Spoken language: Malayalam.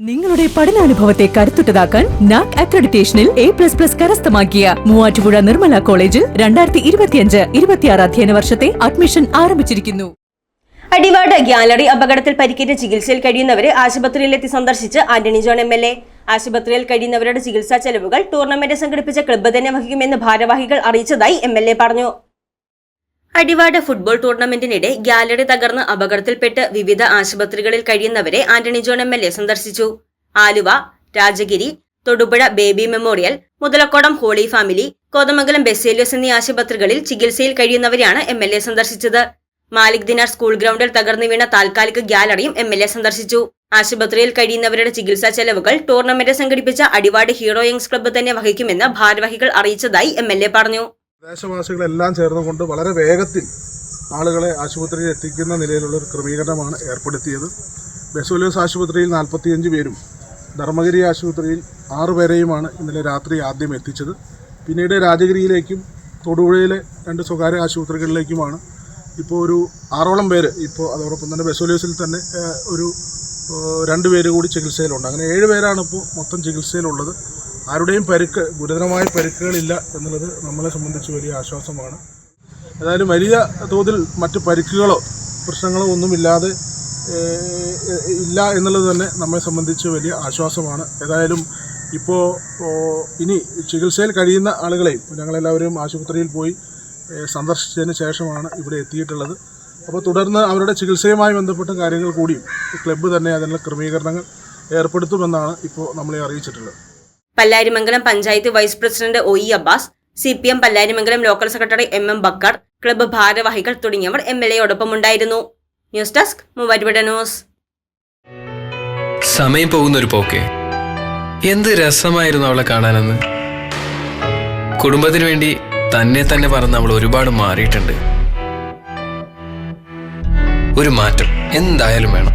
നിങ്ങളുടെ പഠനാനുഭവത്തെ കരുത്തുറ്റതാക്കാൻ നാക് അക്രഡിറ്റേഷനിൽ എ പ്ലസ് പ്ലസ് കരസ്ഥമാക്കിയ മൂവാറ്റുപുഴ നിർമ്മല കോളേജിൽ രണ്ടായിരത്തി ഇരുപത്തിയഞ്ച് ഇരുപത്തിയാറ് അധ്യയന വർഷത്തെ അഡ്മിഷൻ ആരംഭിച്ചിരിക്കുന്നു. അടിവാട് ഗ്യാലറി അപകടത്തിൽ പരിക്കേറ്റ് ചികിത്സയിൽ കഴിയുന്നവരെ ആശുപത്രിയിലെത്തി സന്ദർശിച്ച് Antony John M L A. ആശുപത്രിയിൽ കഴിയുന്നവരുടെ ചികിത്സാ ചെലവുകൾ ടൂർണമെന്റ് സംഘടിപ്പിച്ച ക്ലബ്ബ് തന്നെ വഹിക്കുമെന്ന് ഭാരവാഹികൾ അറിയിച്ചതായി എം എൽ എ പറഞ്ഞു. അടിവാട് ഫുട്ബോൾ ടൂർണമെന്റിനിടെ ഗാലറി തകർന്ന് അപകടത്തിൽപ്പെട്ട് വിവിധ ആശുപത്രികളിൽ കഴിയുന്നവരെ Antony John M L A സന്ദർശിച്ചു. Aluva Rajagiri Thodupuzha Baby Memorial Muthalakodam Holy Family Kothamangalam Baselios എന്നീ ആശുപത്രികളിൽ ചികിത്സയിൽ കഴിയുന്നവരെയാണ് എം എൽ എ സന്ദർശിച്ചത്. മാലിക് ദിനാർ സ്കൂൾ ഗ്രൗണ്ടിൽ തകർന്നു വീണ താൽക്കാലിക ഗ്യാലറിയും എം എൽ എ സന്ദർശിച്ചു. ആശുപത്രിയിൽ കഴിയുന്നവരുടെ ചികിത്സാ ചെലവുകൾ ടൂർണമെന്റ് സംഘടിപ്പിച്ച അടിവാട് ഹീറോയിങ്സ് ക്ലബ്ബ് തന്നെ വഹിക്കുമെന്ന് ഭാരവാഹികൾ അറിയിച്ചതായി എം എൽ എ പറഞ്ഞു. പ്രദേശവാസികളെല്ലാം ചേർന്നുകൊണ്ട് വളരെ വേഗത്തിൽ ആളുകളെ ആശുപത്രിയിൽ എത്തിക്കുന്ന നിലയിലുള്ള ഒരു ക്രമീകരണമാണ് ഏർപ്പെടുത്തിയത്. ബെസോലിയോസ് ആശുപത്രിയിൽ നാൽപ്പത്തിയഞ്ച് പേരും ധർമ്മഗിരി ആശുപത്രിയിൽ ആറുപേരെയുമാണ് ഇന്നലെ രാത്രി ആദ്യം എത്തിച്ചത്. പിന്നീട് രാജഗിരിയിലേക്കും തൊടുപുഴയിലെ രണ്ട് സ്വകാര്യ ആശുപത്രികളിലേക്കുമാണ് ഇപ്പോൾ ഒരു ആറോളം പേര് ഇപ്പോൾ അതോടൊപ്പം തന്നെ ബെസോലിയോസിൽ തന്നെ ഒരു രണ്ട് പേര് കൂടി ചികിത്സയിലുണ്ട്. അങ്ങനെ ഏഴ് പേരാണ് ഇപ്പോൾ മൊത്തം ചികിത്സയിലുള്ളത്. ആരുടെയും പരിക്ക് ഗുരുതരമായ പരിക്കുകളില്ല എന്നുള്ളത് നമ്മളെ സംബന്ധിച്ച് വലിയ ആശ്വാസമാണ്. ഏതായാലും വലിയ തോതിൽ മറ്റ് പരിക്കുകളോ പ്രശ്നങ്ങളോ ഒന്നുമില്ലാതെ ഇല്ല എന്നുള്ളത് തന്നെ നമ്മെ സംബന്ധിച്ച് വലിയ ആശ്വാസമാണ്. ഏതായാലും ഇപ്പോൾ ഇനി ചികിത്സയിൽ കഴിയുന്ന ആളുകളെയും ഞങ്ങളെല്ലാവരും ആശുപത്രിയിൽ പോയി സന്ദർശിച്ചതിന് ശേഷമാണ് ഇവിടെ എത്തിയിട്ടുള്ളത്. അപ്പോൾ തുടർന്ന് അവരുടെ ചികിത്സയുമായി ബന്ധപ്പെട്ട കാര്യങ്ങൾ കൂടിയും ക്ലബ്ബ് തന്നെ അതിനുള്ള ക്രമീകരണങ്ങൾ ഏർപ്പെടുത്തുമെന്നാണ് ഇപ്പോൾ നമ്മളെ അറിയിച്ചിട്ടുള്ളത്. Pallarimangalam panchayat vice president O E Abbas C P M Pallarimangalam local secretary M M Bakkar club ഭാരവാഹികൾ തുടങ്ങിയവർ M L എയോടൊപ്പമുണ്ടായിരുന്നു. News desk news. സമയം പോകുന്ന ഒരു പോക്കെ. എന്ത് രസമായിരുന്നു അവളെ കാണാനെന്ന്. കുടുംബത്തിന് വേണ്ടി തന്നെ തന്നെ പറഞ്ഞ് അവൾ ഒരുപാട് മാറിയിട്ടുണ്ട്. ഒരു മാറ്റം എന്തായാലും വേണം.